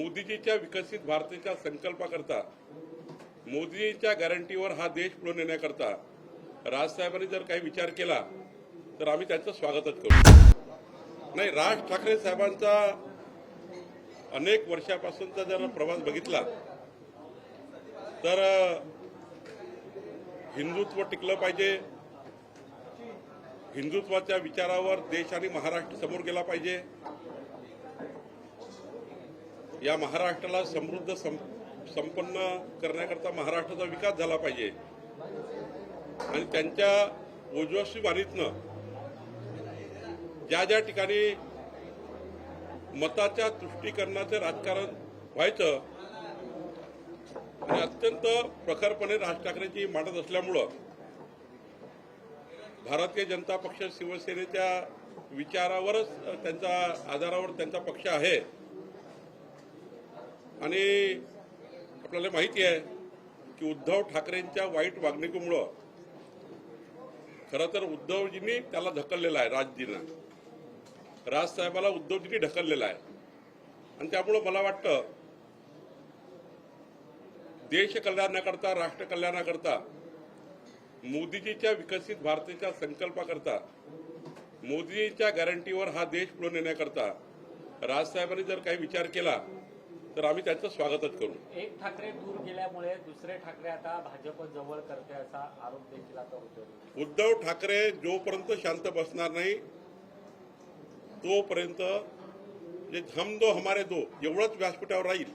मोदीजीच्या विकसित भारताच्या संकल्पाकरता मोदीजीच्या गॅरंटीवर हा देश पुढे नेण्याकरता राजसाहेबांनी जर काही विचार केला तर आम्ही त्यांचं स्वागतच करू. नाही राज ठाकरे साहेबांचा अनेक वर्षापासूनचा जर प्रवास बघितला तर हिंदुत्व टिकलं पाहिजे हिंदुत्वाच्या विचारावर देश आणि महाराष्ट्र समोर गेला पाहिजे या महाराष्ट्राला समृद्ध सं संपन्न करण्याकरता महाराष्ट्राचा विकास झाला पाहिजे. आणि त्यांच्या ओजस्वी वाणीतनं ज्या ज्या ठिकाणी मताच्या तुष्टीकरणाचे राजकारण व्हायचं आणि अत्यंत प्रखरपणे राज ठाकरेंची मांडत असल्यामुळं भारतीय जनता पक्ष शिवसेनेच्या विचारावरच त्यांचा आधारावर त्यांचा पक्ष आहे. आणि आपल्याला माहिती आहे की उद्धव ठाकरेंच्या वाईट वागणुकीमुळं खरं तर उद्धवजींनी त्याला ढकललेलं आहे राजजींना. राजसाहेबाला उद्धवजींनी ढकललेला आहे. आणि त्यामुळं मला वाटतं देश कल्याणाकरता राष्ट्र कल्याणाकरता मोदीजीच्या विकसित भारताच्या संकल्पाकरता मोदीजीच्या गॅरंटीवर हा देश पुढे नेण्याकरता राजसाहेबांनी जर काही विचार केला तर आम्ही त्यांचं स्वागतच करू. एक ठाकरे दूर गेल्यामुळे दुसरे ठाकरे आता भाजप जवळ करते असा आरोप देखील आता होतो उद्धव ठाकरे जोपर्यंत शांत बसणार नाही तोपर्यंत जे हम दो हमारे दो एवढंच व्यासपीठावर राहील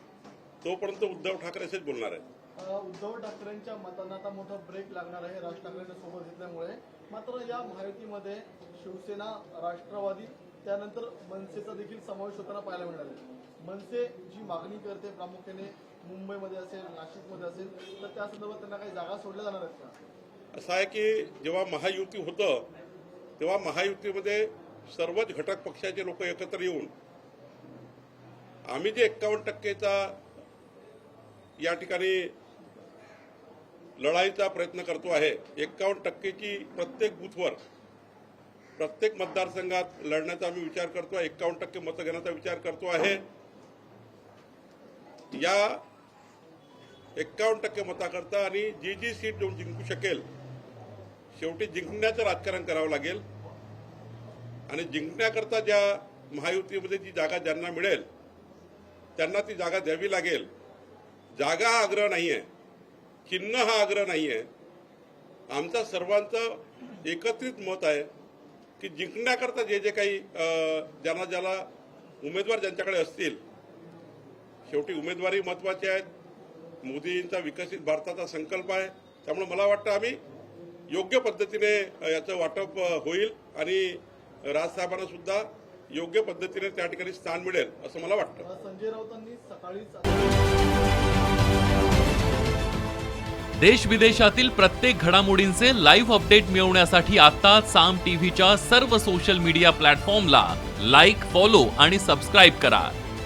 तोपर्यंत उद्धव ठाकरे असेच बोलणार आहे अ, उद्धव ठाकरेंच्या मतांना आता मोठा ब्रेक लागणार आहे राज ठाकरेंना सोबत घेतल्यामुळे. मात्र या महायुतीमध्ये शिवसेना राष्ट्रवादी त्यानंतर मनसेचा देखील समावेश होताना पाहायला मिळाला. मनसे जी मागणी करते प्रामुख्याने मुंबईमध्ये असेल नाशिकमध्ये असेल तर त्या संदर्भात त्यांना काही जागा सोडल्या जाणार आहेत का? असं आहे की जेव्हा महायुती होतं तेव्हा महायुतीमध्ये सर्वच घटक पक्षाचे लोक एकत्र येऊन आम्ही जे एक्कावन्न टक्केचा या ठिकाणी लढाईचा प्रयत्न करतो आहे एक्कावन्न टक्केची प्रत्येक बूथवर प्रत्येक मतदारसंघात लढण्याचा आम्ही विचार करतो आहे एक्कावन्न टक्के मतं घेण्याचा विचार करतो आहे. या एक्कावन्न टक्के मताकरता आणि जी जी सीट जिंकू शकेल शेवटी जिंकण्याचं राजकारण करावं लागेल. आणि जिंकण्याकरता ज्या महायुतीमध्ये जी जागा ज्यांना मिळेल त्यांना ती जागा द्यावी लागेल. जागा हा आग्रह नाही आहे चिन्ह हा आग्रह नाही आहे आमचा सर्वांचं एकत्रित मत आहे की जिंकण्याकरता जे जे काही ज्यांना ज्याला उमेदवार ज्यांच्याकडे असतील शेवटी उमेदवारी महत्वाची आहेत. मोदींचा विकसित भारताचा संकल्प आहे. त्यामुळे मला वाटतं आम्ही योग्य पद्धतीने याचं वाटप होईल आणि राजसाहेबांना सुद्धा योग्य पद्धतीने त्या ठिकाणी स्थान मिळेल असं मला वाटतं. संजय राऊतांनी सकाळीच देश विदेशातील प्रत्येक घडामोडींचे लाईव्ह अपडेट मिळवण्यासाठी आता साम टीव्हीच्या सर्व सोशल मीडिया प्लॅटफॉर्मला लाईक फॉलो आणि सबस्क्राईब करा.